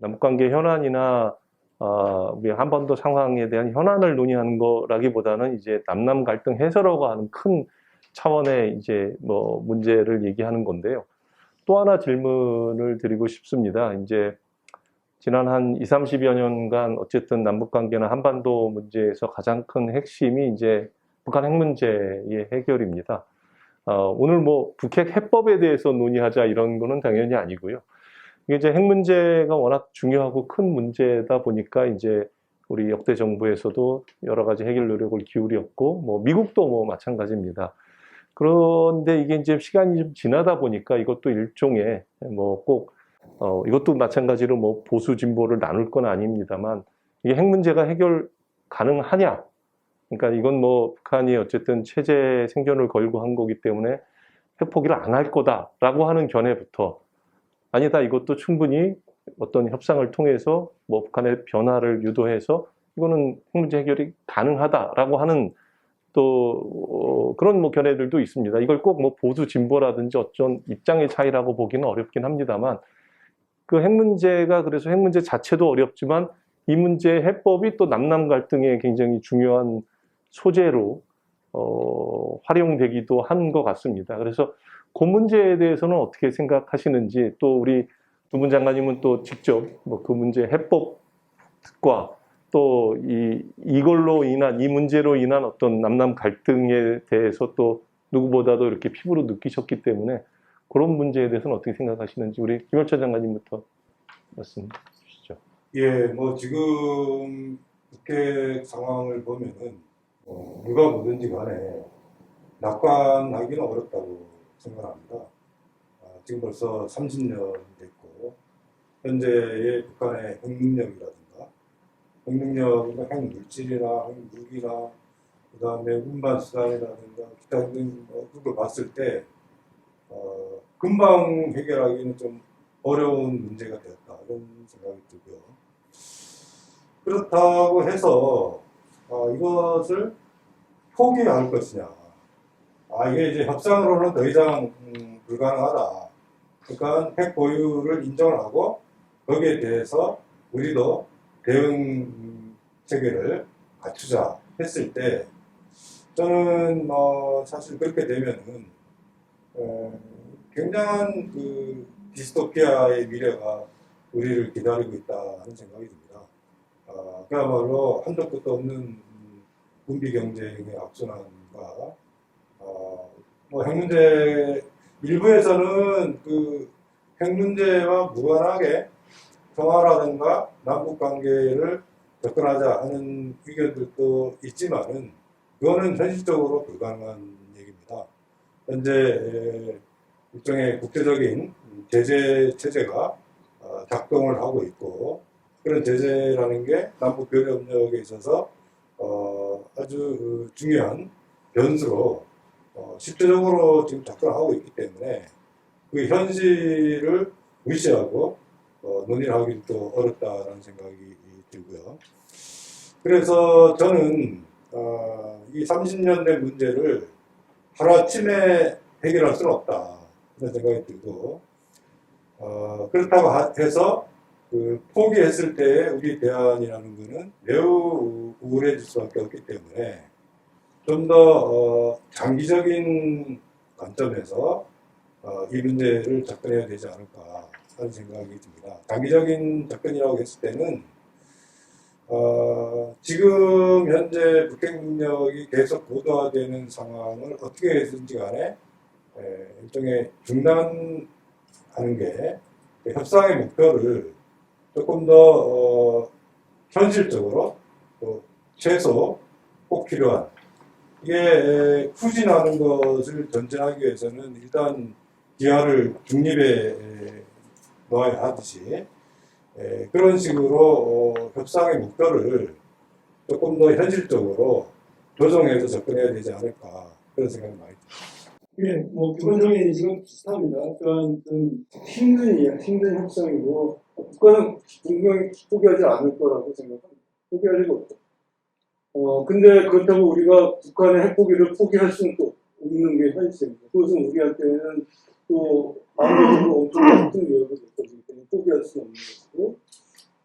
남북관계 현안이나 어, 우리 한반도 상황에 대한 현안을 논의하는 거라기보다는 이제 남남 갈등 해소라고 하는 큰 차원의 이제 뭐 문제를 얘기하는 건데요. 또 하나 질문을 드리고 싶습니다. 이제 지난 한 2, 30여 년간 어쨌든 남북 관계나 한반도 문제에서 가장 큰 핵심이 이제 북한 핵 문제의 해결입니다. 어, 오늘 뭐 북핵 해법에 대해서 논의하자 이런 거는 당연히 아니고요. 이제 핵 문제가 워낙 중요하고 큰 문제다 보니까 이제 우리 역대 정부에서도 여러 가지 해결 노력을 기울였고, 뭐 미국도 뭐 마찬가지입니다. 그런데 이게 이제 시간이 좀 지나다 보니까 이것도 일종의 뭐꼭 어, 이것도 마찬가지로 뭐 보수 진보를 나눌 건 아닙니다만 이게 핵 문제가 해결 가능하냐? 그러니까 이건 뭐 북한이 어쨌든 체제 생존을 걸고 한 거기 때문에 핵 포기를 안 할 거다라고 하는 견해부터 아니다 이것도 충분히 어떤 협상을 통해서 뭐 북한의 변화를 유도해서 이거는 핵 문제 해결이 가능하다라고 하는 또 어, 그런 뭐 견해들도 있습니다. 이걸 꼭 뭐 보수 진보라든지 어떤 입장의 차이라고 보기는 어렵긴 합니다만 그 핵 문제가 그래서 핵 문제 자체도 어렵지만 이 문제의 해법이 또 남남 갈등에 굉장히 중요한 소재로 어, 활용되기도 한 것 같습니다. 그래서 그 문제에 대해서는 어떻게 생각하시는지 또 우리 두 분 장관님은 또 직접 뭐 그 문제 해법과 또 이 이걸로 인한 이 문제로 인한 어떤 남남 갈등에 대해서 또 누구보다도 이렇게 피부로 느끼셨기 때문에 그런 문제에 대해서는 어떻게 생각하시는지 우리 김열철 장관님부터 말씀 주시죠. 예, 뭐 지금 북핵 상황을 보면은 어, 누가 뭐든지 간에 낙관하기는 어렵다고 생각합니다. 아, 지금 벌써 30년 됐고 현재의 북한의 핵능력이라든가 핵능력이나 핵물질이나 핵무기나 그 다음에 운반 수단이라든가 기타 등등 뭐 그걸 봤을 때 어, 금방 해결하기는 좀 어려운 문제가 되었다 이런 생각이 들고요. 그렇다고 해서 아, 이것을 포기할 것이냐? 아 이게 이제 협상으로는 더 이상 음, 불가능하다. 그러니까 핵 보유를 인정을 하고 거기에 대해서 우리도 대응 음, 체계를 갖추자 했을 때 저는 어, 사실 그렇게 되면은 어, 굉장한 그 디스토피아의 미래가 우리를 기다리고 있다는 생각이 듭니다. 아, 그야말로 한도 끝도 없는 음, 군비 경쟁의 악순환과 어, 뭐 핵문제 일부에서는 그 핵문제와 무관하게 평화라든가 남북 관계를 접근하자 하는 의견들도 있지만은 그거는 현실적으로 불가능한 얘기입니다. 현재 에, 일종의 국제적인 제재 체제가 어, 작동을 하고 있고 그런 제재라는 게 남북 교류 협력에 있어서 어, 아주 그 중요한 변수로 어, 실제적으로 지금 작동하고 있기 때문에 그 현실을 무시하고 어, 논의를 하기도 또 어렵다라는 생각이 들고요. 그래서 저는 어, 이 30년 된 문제를 하루아침에 해결할 수는 없다 이런 생각이 들고 어, 그렇다고 하- 해서 그 포기했을 때 우리 대안이라는 것은 매우 우울해질 수밖에 없기 때문에 좀더 어, 장기적인 관점에서 어, 이 문제를 접근해야 되지 않을까 하는 생각이 듭니다. 장기적인 접근이라고 했을 때는 어, 지금 현재 북핵 능력이 계속 고도화되는 상황을 어떻게 해서든지 간에 에, 일종의 중단하는 게 그 협상의 목표를 조금 더 어, 현실적으로 또 최소 꼭 필요한 이게 에, 후진하는 것을 전진하기 위해서는 일단 기아를 중립에 에, 놓아야 하듯이 에, 그런 식으로 어, 협상의 목표를 조금 더 현실적으로 조정해서 접근해야 되지 않을까 그런 생각이 많이 듭니다. 예, 뭐 기본적인 인식은 비슷합니다. 그러니까 좀 힘든 일, 힘든 협상이고 국가는 분명히 포기하지 않을 거라고 생각합니다. 포기할 리가 없다. 어 근데 그렇다고 우리가 북한의 핵포기를 포기할 수는 또 없는 게 현실입니다. 그것은 우리한테는 또 마음적으로 엄청 큰 위협이 될 거기 때문에 포기할 수는 없는 것이고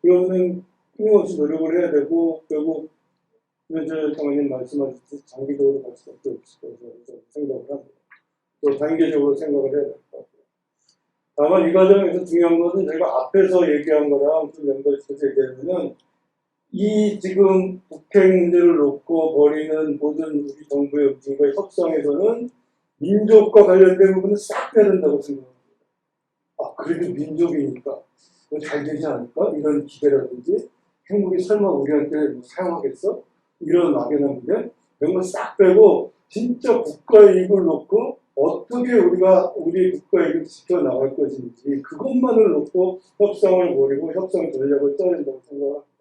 그러면은 끊임없이 노력을 해야 되고 결국 김현철 장관님 말씀하셨듯이 장기적으로 갈 수밖에 없을 거라고 생각을 합니다. 또 단계적으로 생각을 해야 될 것 같아요. 다만 이 과정에서 중요한 것은 제가 앞에서 얘기한 거랑 좀 연결시켜서 얘기하면은 이 지금 문제를 놓고 벌이는 모든 우리 정부의 움직임과 협상에서는 민족과 관련된 부분은 싹 빼야 된다고 생각합니다. 아, 그래도 민족이니까 뭐잘 되지 않을까? 이런 기대라든지 핵무기 설마 우리한테 뭐 사용하겠어? 이런 막연한 문제 이런 걸싹 빼고 진짜 국가 이익을 놓고 어떻게 우리가 우리 국가 이익을 지켜나갈 것인지 그것만을 놓고 협상을 벌이고 협상 전략을 짜야 된다고 생각합니다.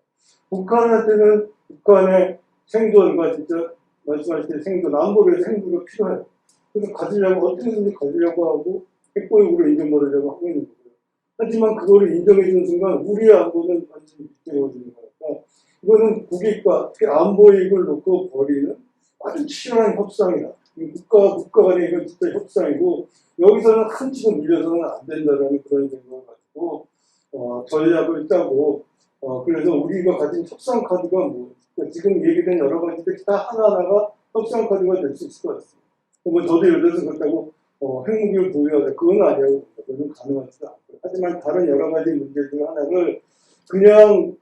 북한한테는 북한의 생존과 진짜 말씀하실 때 생존, 안보에서 생존가 필요해요. 그래서 가지려고 어떻게든지 가지려고 하고 핵보유국을 인정받으려고 하고 있는 거고요. 하지만 그거를 인정해주는 순간 우리 안보는 완전히 비틀어지는 거니까 이거는 국익과 특히 안보 이익을 놓고 벌이는 아주 치열한 협상이다. 이 국가 국가 간의 이건 진짜 협상이고 여기서는 한 치고 밀려서는 안 된다라는 그런 생각을 가지고 어, 전략을 짜고 어, 그래서 우리가 가진 협상 카드가 뭐 지금 얘기된 여러 가지들 다 하나하나가 협상 카드가 될 수 있을 것 같습니다. 뭐 저도 예를 들어서 그렇다고 어, 핵무기를 보유하다 그건 아니에요. 그건 가능하지도 않고요. 하지만 다른 여러 가지 문제 중 하나를 그냥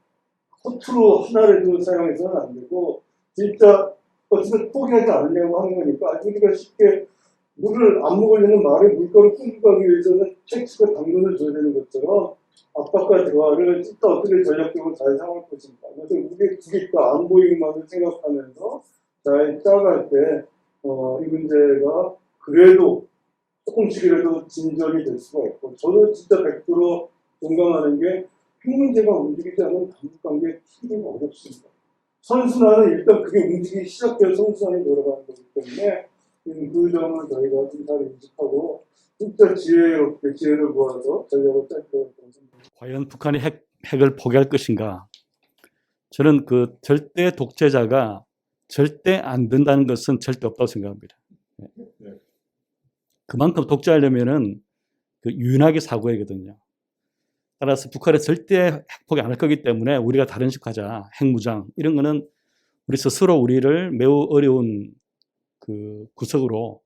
허투루 하나라도 사용해서는 안 되고 진짜 어쨌든 포기하지 않으려고 하는 거니까 우리가 쉽게 물을 안 먹으려는 말에 물가를 끌고 가기 위해서는 책수가 당근을 줘야 되는 것처럼 압박과 대화를 진짜 어떻게 전략적으로 잘 사용할 것인가. 그래서 우리의 국익과 안보익만을 생각하면서 잘 짜갈 때, 어, 이 문제가 그래도 조금씩이라도 진전이 될 수가 있고, 저는 진짜 100% 공감하는 게, 핵 문제가 움직이지 않으면 남북 관계 풀기가 어렵습니다. 선순환은 일단 그게 움직이기 시작되어 선순환이 돌아가는 거기 때문에, 음, 그 점을 저희가 좀잘 인식하고, 진짜 지혜롭게 지혜를 모아서 전략을 짤 거라고 생각합니다. 과연 북한이 핵, 핵을 포기할 것인가? 저는 그 절대 독재자가 절대 안 된다는 것은 절대 없다고 생각합니다. 네. 그만큼 독재하려면은 그 유연하게 사고해야 되거든요. 따라서 북한이 절대 핵 포기 안할 거기 때문에 우리가 다른 식 하자. 핵무장. 이런 거는 우리 스스로 우리를 매우 어려운 그 구석으로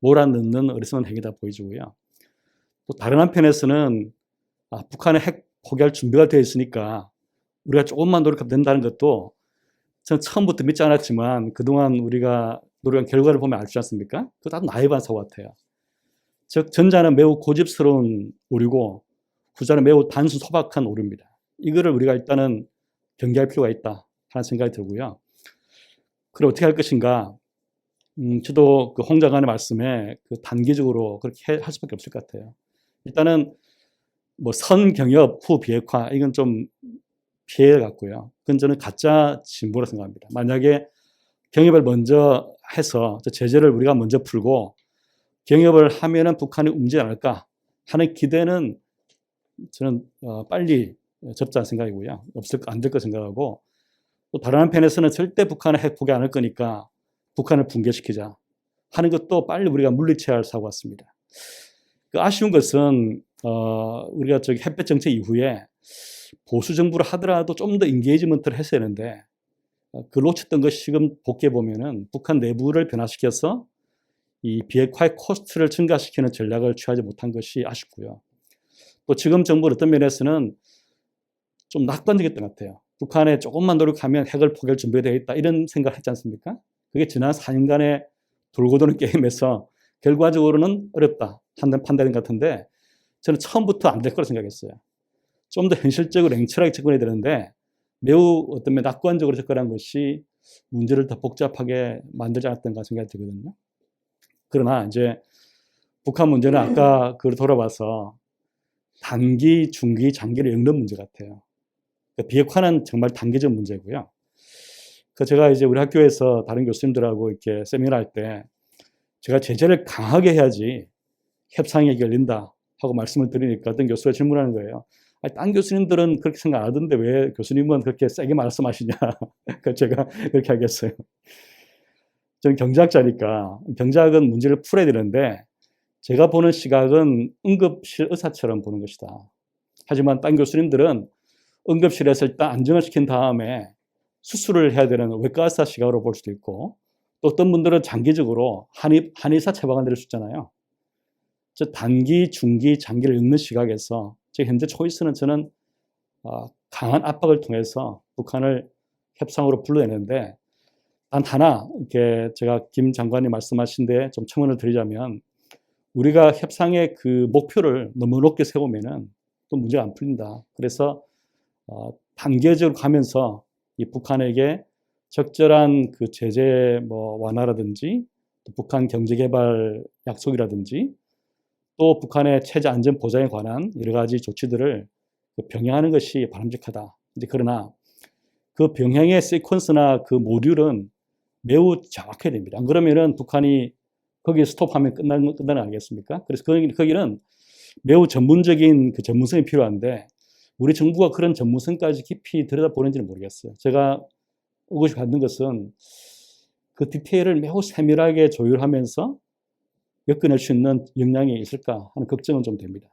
몰아넣는 어리석은 행위다 보여지고요. 또 다른 한편에서는 아, 북한의 핵 포기할 준비가 되어 있으니까 우리가 조금만 노력하면 된다는 것도 저는 처음부터 믿지 않았지만 그동안 우리가 노력한 결과를 보면 알지 않습니까? 그거 다 나이반 사고 같아요. 즉, 전자는 매우 고집스러운 오류고 후자는 매우 단순 소박한 오류입니다. 이거를 우리가 일단은 경계할 필요가 있다 하는 생각이 들고요. 그럼 어떻게 할 것인가? 음, 저도 그홍 장관의 말씀에 그 단기적으로 그렇게 해- 할 수밖에 없을 것 같아요. 일단은 뭐 선경협 후 비핵화 이건 좀 피해 같고요. 그건 저는 가짜 진보라 생각합니다. 만약에 경협을 먼저 해서 저 제재를 우리가 먼저 풀고 경협을 하면은 북한이 움직이지 않을까 하는 기대는 저는 어, 빨리 접자는 생각이고요. 없을 안 될 거 생각하고 또 다른 한편에서는 절대 북한을 핵 포기 않을 거니까 북한을 붕괴시키자 하는 것도 빨리 우리가 물리쳐야 할 사고 같습니다. 그 아쉬운 것은 어, 우리가 저기 햇볕 정책 이후에 보수 정부를 하더라도 좀 더 인게이지먼트를 했어야 하는데 어, 그 놓쳤던 것이 지금 복귀해 보면은 북한 내부를 변화시켜서 이 비핵화의 코스트를 증가시키는 전략을 취하지 못한 것이 아쉽고요. 또 지금 정부는 어떤 면에서는 좀 낙관적이었던 것 같아요. 북한에 조금만 노력하면 핵을 포기할 준비가 되어 있다 이런 생각을 했지 않습니까? 그게 지난 4년간의 돌고 도는 게임에서 결과적으로는 어렵다 판단, 판단인 것 같은데 저는 처음부터 안 될 거라 생각했어요. 좀 더 현실적으로 냉철하게 접근해야 되는데 매우 어떤 면 낙관적으로 접근한 것이 문제를 더 복잡하게 만들지 않았던가 생각이 들거든요. 그러나 이제 북한 문제는 아까 그걸 돌아봐서 단기, 중기, 장기를 엮는 문제 같아요. 그러니까 비핵화는 정말 단기적 문제고요. 그 제가 이제 우리 학교에서 다른 교수님들하고 이렇게 세미나 할 때 제가 제재를 강하게 해야지 협상이 열린다 하고 말씀을 드리니까 어떤 교수가 질문하는 거예요. 아니, 딴 교수님들은 그렇게 생각 안 하던데 왜 교수님은 그렇게 세게 말씀하시냐. 그 제가 그렇게 하겠어요. 저는 경제학자니까 경제학은 문제를 풀어야 되는데 제가 보는 시각은 응급실 의사처럼 보는 것이다. 하지만 딴 교수님들은 응급실에서 일단 안정을 시킨 다음에 수술을 해야 되는 외과 의사 시각으로 볼 수도 있고 또 어떤 분들은 장기적으로 한의, 한의사 처방을 내릴 수 있잖아요. 즉 단기, 중기, 장기를 읽는 시각에서 지금 현재 초이스는 저는 어, 강한 압박을 통해서 북한을 협상으로 불러내는데 단 하나 이렇게 제가 김 장관님 말씀하신 데 좀 첨언을 드리자면 우리가 협상의 그 목표를 너무 높게 세우면은 또 문제가 안 풀린다. 그래서 어, 단계적으로 가면서 이 북한에게 적절한 그 제재 뭐 완화라든지 또 북한 경제개발 약속이라든지 또 북한의 체제 안전 보장에 관한 여러 가지 조치들을 그 병행하는 것이 바람직하다. 이제 그러나 그 병행의 시퀀스나 그 모듈은 매우 정확해야 됩니다. 안 그러면은 북한이 거기에 스톱하면 끝나는, 끝나는 거 아니겠습니까? 그래서 거기, 거기는 매우 전문적인 그 전문성이 필요한데 우리 정부가 그런 전문성까지 깊이 들여다보는지는 모르겠어요. 제가 의구심 갖는 것은 그 디테일을 매우 세밀하게 조율하면서 엮어낼 수 있는 역량이 있을까 하는 걱정은 좀 됩니다.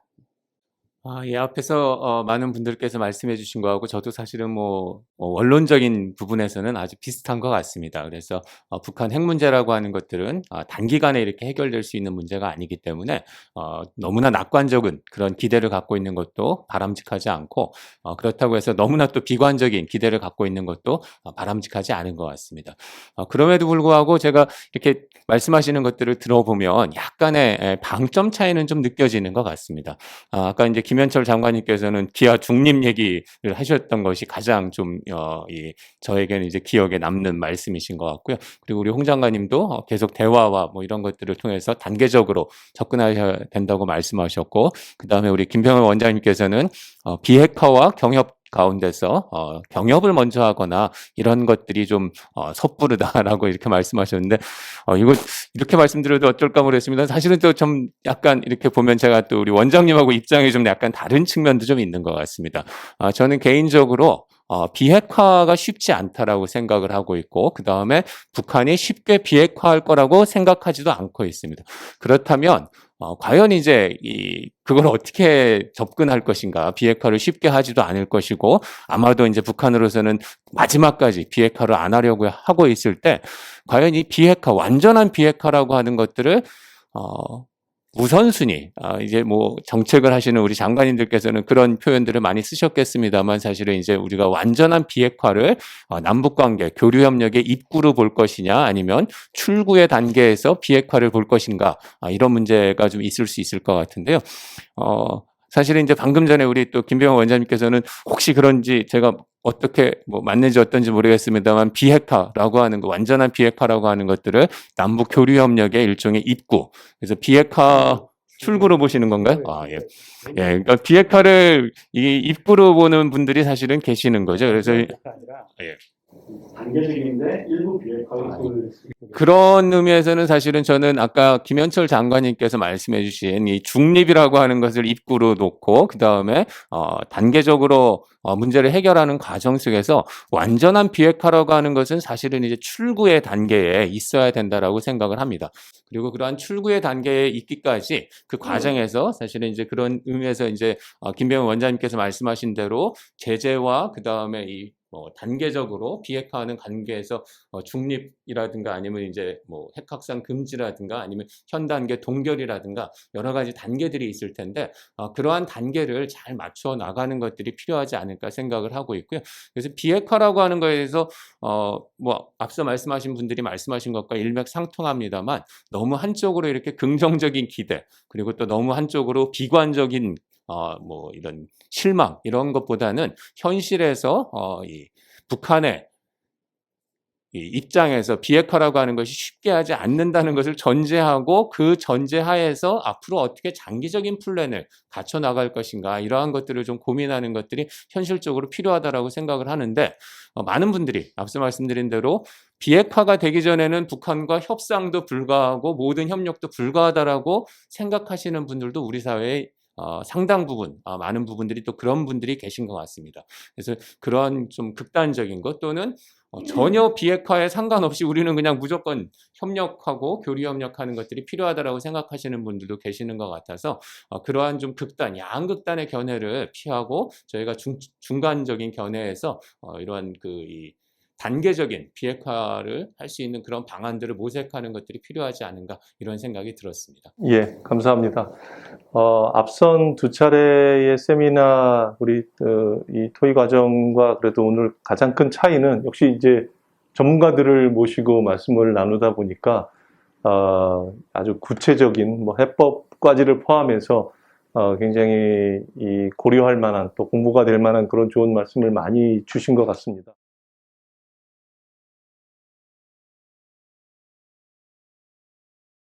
아, 예, 앞에서 어, 많은 분들께서 말씀해 주신 거하고 저도 사실은 뭐 어, 원론적인 부분에서는 아주 비슷한 것 같습니다. 그래서 어, 북한 핵 문제라고 하는 것들은 아, 단기간에 이렇게 해결될 수 있는 문제가 아니기 때문에 어, 너무나 낙관적인 그런 기대를 갖고 있는 것도 바람직하지 않고 어, 그렇다고 해서 너무나 또 비관적인 기대를 갖고 있는 것도 어, 바람직하지 않은 것 같습니다. 어, 그럼에도 불구하고 제가 이렇게 말씀하시는 것들을 들어보면 약간의 에, 방점 차이는 좀 느껴지는 것 같습니다. 아, 아까 이제 김 현철 장관님께서는 기아 중립 얘기를 하셨던 것이 가장 좀, 어, 이, 저에게는 이제 기억에 남는 말씀이신 것 같고요. 그리고 우리 홍 장관님도 어, 계속 대화와 뭐 이런 것들을 통해서 단계적으로 접근하셔야 된다고 말씀하셨고, 그 다음에 우리 김병현 원장님께서는 어, 비핵화와 경협 가운데서 어, 경협을 먼저 하거나 이런 것들이 좀 어, 섣부르다라고 이렇게 말씀하셨는데 어, 이거 이렇게 말씀드려도 어쩔까 모르겠습니다. 사실은 또 좀 약간 이렇게 보면 제가 또 우리 원장님하고 입장이 좀 약간 다른 측면도 좀 있는 것 같습니다. 아, 저는 개인적으로 어, 비핵화가 쉽지 않다라고 생각을 하고 있고, 그 다음에 북한이 쉽게 비핵화할 거라고 생각하지도 않고 있습니다. 그렇다면, 어, 과연 이제 이, 그걸 어떻게 접근할 것인가, 비핵화를 쉽게 하지도 않을 것이고, 아마도 이제 북한으로서는 마지막까지 비핵화를 안 하려고 하고 있을 때, 과연 이 비핵화, 완전한 비핵화라고 하는 것들을, 어, 우선순위, 아, 이제 뭐 정책을 하시는 우리 장관님들께서는 그런 표현들을 많이 쓰셨겠습니다만 사실은 이제 우리가 완전한 비핵화를 어, 남북 관계, 교류 협력의 입구로 볼 것이냐 아니면 출구의 단계에서 비핵화를 볼 것인가 아, 이런 문제가 좀 있을 수 있을 것 같은데요. 어, 사실은 이제 방금 전에 우리 또 김병호 원장님께서는 혹시 그런지 제가 어떻게 뭐 맞는지 어떤지 모르겠습니다만 비핵화라고 하는 거 완전한 비핵화라고 하는 것들을 남북 교류 협력의 일종의 입구 그래서 비핵화 출구로 보시는 건가요? 아 예. 예, 그러니까 비핵화를 이 입구로 보는 분들이 사실은 계시는 거죠. 그래서 예. 단계적인데 일부 비핵화를 아, 그 그런 의미에서는 사실은 저는 아까 김현철 장관님께서 말씀해 주신 이 중립이라고 하는 것을 입구로 놓고 그 다음에 어, 단계적으로 어, 문제를 해결하는 과정 속에서 완전한 비핵화라고 하는 것은 사실은 이제 출구의 단계에 있어야 된다라고 생각을 합니다. 그리고 그러한 출구의 단계에 있기까지 그 과정에서 사실은 이제 그런 의미에서 이제 어, 김병현 원장님께서 말씀하신 대로 제재와 그 다음에 이 뭐 단계적으로 비핵화하는 관계에서 어, 중립이라든가 아니면 이제 뭐 핵확산 금지라든가 아니면 현 단계 동결이라든가 여러 가지 단계들이 있을 텐데 어, 그러한 단계를 잘 맞춰 나가는 것들이 필요하지 않을까 생각을 하고 있고요. 그래서 비핵화라고 하는 거에 대해서 어 뭐 앞서 말씀하신 분들이 말씀하신 것과 일맥상통합니다만 너무 한쪽으로 이렇게 긍정적인 기대 그리고 또 너무 한쪽으로 비관적인 어, 뭐 이런 실망 이런 것보다는 현실에서 어, 이 북한의 이 입장에서 비핵화라고 하는 것이 쉽게 하지 않는다는 것을 전제하고 그 전제하에서 앞으로 어떻게 장기적인 플랜을 갖춰 나갈 것인가 이러한 것들을 좀 고민하는 것들이 현실적으로 필요하다라고 생각을 하는데 어, 많은 분들이 앞서 말씀드린 대로 비핵화가 되기 전에는 북한과 협상도 불가하고 모든 협력도 불가하다라고 생각하시는 분들도 우리 사회에 어, 상당 부분, 아, 많은 부분들이 또 그런 분들이 계신 것 같습니다. 그래서 그런 좀 극단적인 것 또는 어, 전혀 비핵화에 상관없이 우리는 그냥 무조건 협력하고 교류 협력하는 것들이 필요하다라고 생각하시는 분들도 계시는 것 같아서 어, 그러한 좀 극단, 양극단의 견해를 피하고 저희가 중, 중간적인 견해에서 어, 이러한 그 이 단계적인 비핵화를 할 수 있는 그런 방안들을 모색하는 것들이 필요하지 않은가 이런 생각이 들었습니다. 예, 감사합니다. 어, 앞선 두 차례의 세미나 우리 어, 이 토의 과정과 그래도 오늘 가장 큰 차이는 역시 이제 전문가들을 모시고 말씀을 나누다 보니까 어, 아주 구체적인 뭐 해법까지를 포함해서 어, 굉장히 이 고려할 만한 또 공부가 될 만한 그런 좋은 말씀을 많이 주신 것 같습니다.